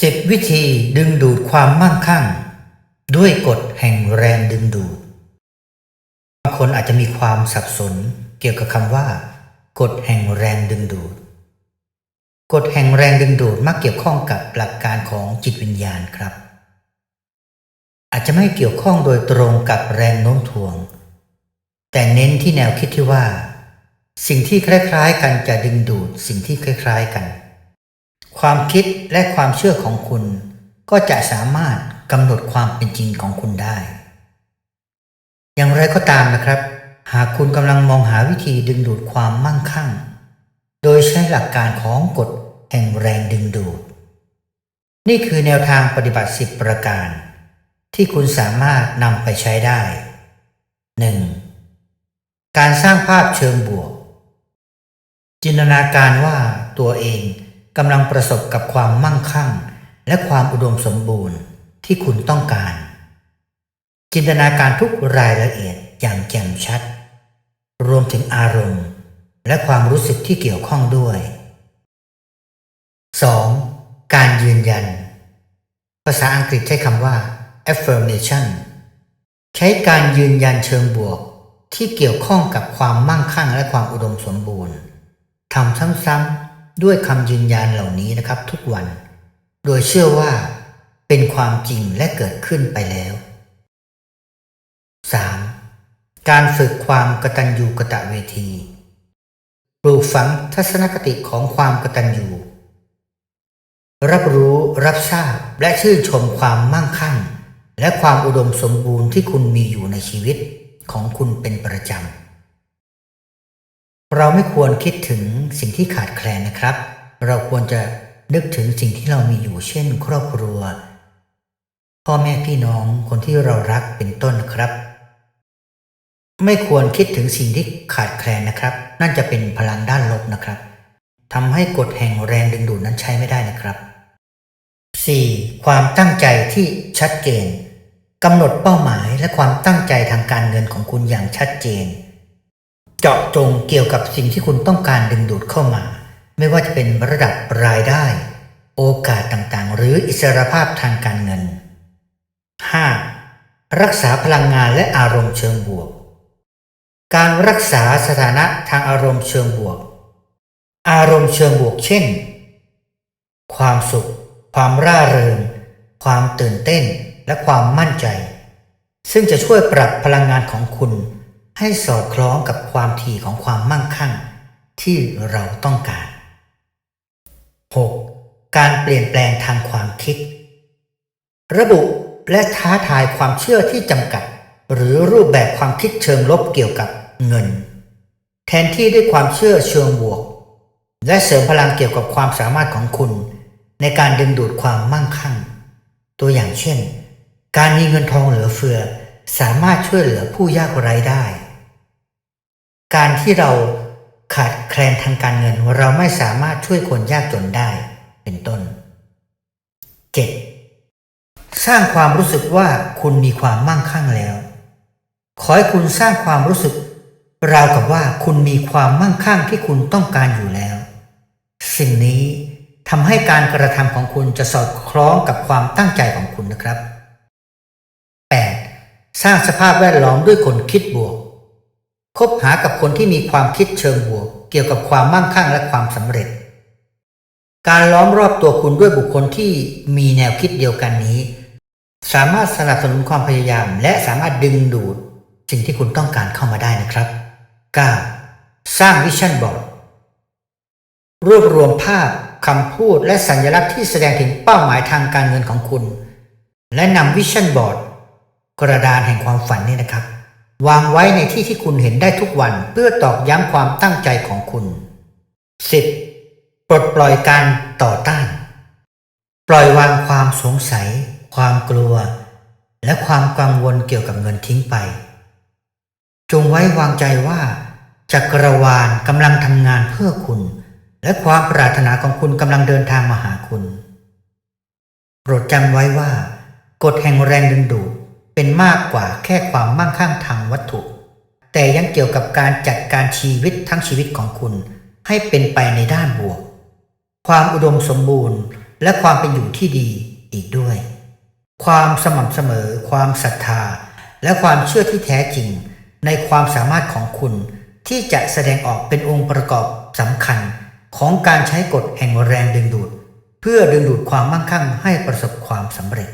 สิบวิธีดึงดูดความมั่งคั่ง ด้วยกฎแห่งแรงดึงดูด บางคนอาจจะมีความสับสนเกี่ยวกับคำว่า กฎแห่งแรงดึงดูด กฎแห่งแรงดึงดูดมักเกี่ยวข้องกับหลักการของจิตวิญญาณครับ อาจจะไม่เกี่ยวข้องโดยตรงกับแรงโน้มถ่วง แต่เน้นที่แนวคิดที่ว่า สิ่งที่คล้ายๆ กันจะดึงดูดสิ่งที่คล้าย ๆ กัน ความคิดและความเชื่อของคุณ ก็จะสามารถกำหนดความเป็นจริงของคุณได้ อย่างไรก็ตามนะครับ หากคุณกำลังมองหาวิธีดึงดูดความมั่งคั่ง โดยใช้หลักการของกฎแห่งแรงดึงดูด นี่คือแนวทางปฏิบัติ 10 ประการ ที่คุณสามารถนำไปใช้ได้ 1. การสร้างภาพเชิงบวก จินตนาการว่าตัวเอง กำลังประสบกับความมั่งคั่ง และความอุดมสมบูรณ์ที่คุณต้องการ จินตนาการทุกรายละเอียดอย่างแจ่มชัด รวมถึงอารมณ์ และความรู้สึกที่เกี่ยวข้องด้วย 2. การยืนยัน ภาษาอังกฤษใช้คำว่า affirmation ใช้การยืนยันเชิงบวกที่เกี่ยวข้องกับความมั่งคั่งและความอุดมสมบูรณ์ทำซ้ำ ด้วยคำยืนยันเหล่านี้นะครับทุกวัน โดยเชื่อว่าเป็นความจริงและเกิดขึ้นไปแล้ว 3. การฝึกความกตัญญูกะตะเวที ปลูกฝังทัศนคติของความกตัญญู รับรู้รับทราบและชื่นชมความมั่งคั่ง และความอุดมสมบูรณ์ที่คุณมีอยู่ในชีวิตของคุณเป็นประจำ เราไม่ควรคิดถึงสิ่งที่ขาดแคลนนะครับ เราควรจะนึกถึงสิ่งที่เรามีอยู่เช่น ครอบครัว พ่อแม่พี่น้องคนที่เรารักเป็นต้นนะครับ ไม่ควรคิดถึงสิ่งที่ขาดแคลนนะครับ นั่นจะเป็นพลังด้านลบนะครับทำให้กฎแห่งแรงดึงดูดนั้นใช้ไม่ได้นะครับ 4. ความตั้งใจที่ชัดเจนกำหนดเป้าหมายและความตั้งใจทางการเงินของคุณอย่างชัดเจน จาะจงเกี่ยวกับสิ่งที่คุณต้องการดึงดูดเข้ามา ไม่ว่าจะเป็นระดับรายได้ โอกาสต่างๆ หรืออิสรภาพทางการเงิน 5. รักษาพลังงานและอารมณ์เชิงบวก การรักษาสถานะทางอารมณ์เชิงบวก อารมณ์เชิงบวกเช่น ความสุข ความร่าเริง ความตื่นเต้นและความมั่นใจ ซึ่งจะช่วยปรับพลังงานของคุณ ให้สอดคล้องกับความถี่ของความมั่งคั่ง ที่เราต้องการ 6. การเปลี่ยนแปลงทางความคิด ระบุและท้าทายความเชื่อที่จำกัด หรือรูปแบบความคิดเชิงลบเกี่ยวกับเงิน แทนที่ด้วยความเชื่อเชิงบวก และเสริมพลังเกี่ยวกับความสามารถของคุณ ในการดึงดูดความมั่งคั่ง ตัวอย่างเช่น การมีเงินทองเหลือเฟือสามารถช่วยเหลือผู้ยากไร้ได้ การที่เราขาดแคลนทางการเงิน เราไม่สามารถช่วยคนยากจนได้เป็นต้น 7. สร้างความรู้สึกว่าคุณมีความมั่งคั่งแล้ว ขอให้คุณสร้างความรู้สึก ราวกับว่าคุณมีความมั่งคั่งที่คุณต้องการอยู่แล้ว สิ่งนี้ทำให้การกระทำของคุณจะสอดคล้องกับความตั้งใจของคุณนะครับ 8. สร้างสภาพแวดล้อมด้วยคนคิดบวก คบหากับคนที่มีความคิดเชิงบวก เกี่ยวกับความมั่งคั่งและความสำเร็จ การล้อมรอบตัวคุณด้วยบุคคลที่มีแนวคิดเดียวกันนี้ สามารถสนับสนุนความพยายาม และสามารถดึงดูด สิ่งที่คุณต้องการเข้ามาได้นะครับ 9. สร้างวิชั่นบอร์ดรวบรวมภาพคำพูดและสัญลักษณ์ที่แสดงถึงเป้าหมายทางการเงินของคุณ และนำวิชั่นบอร์ดกระดานแห่งความฝันนี่นะครับ วางไว้ในที่ที่คุณเห็นได้ทุกวันเพื่อตอกย้ำความตั้งใจของคุณ 10. ปลดปล่อยการต่อต้าน ปล่อยวางความสงสัย ความกลัว และความกังวลเกี่ยวกับเงินทิ้งไป จงไว้วางใจว่าจักรวาลกำลังทำงานเพื่อคุณ และความปรารถนาของคุณกำลังเดินทางมาหาคุณ โปรดจำไว้ว่า กฎแห่งแรงดึงดูด เป็นมากกว่าแค่ความมั่งคั่งทางวัตถุ แต่ยังเกี่ยวกับการจัดการชีวิตทั้งชีวิตของคุณ ให้เป็นไปในด้านบวก ความอุดมสมบูรณ์ และความเป็นอยู่ที่ดีอีกด้วย ความสม่ำเสมอ ความศรัทธา และความเชื่อที่แท้จริง ในความสามารถของคุณ ที่จะแสดงออกเป็นองค์ประกอบสำคัญของการใช้กฎแห่งแรงดึงดูด เพื่อดึงดูดความมั่งคั่งให้ประสบความสำเร็จ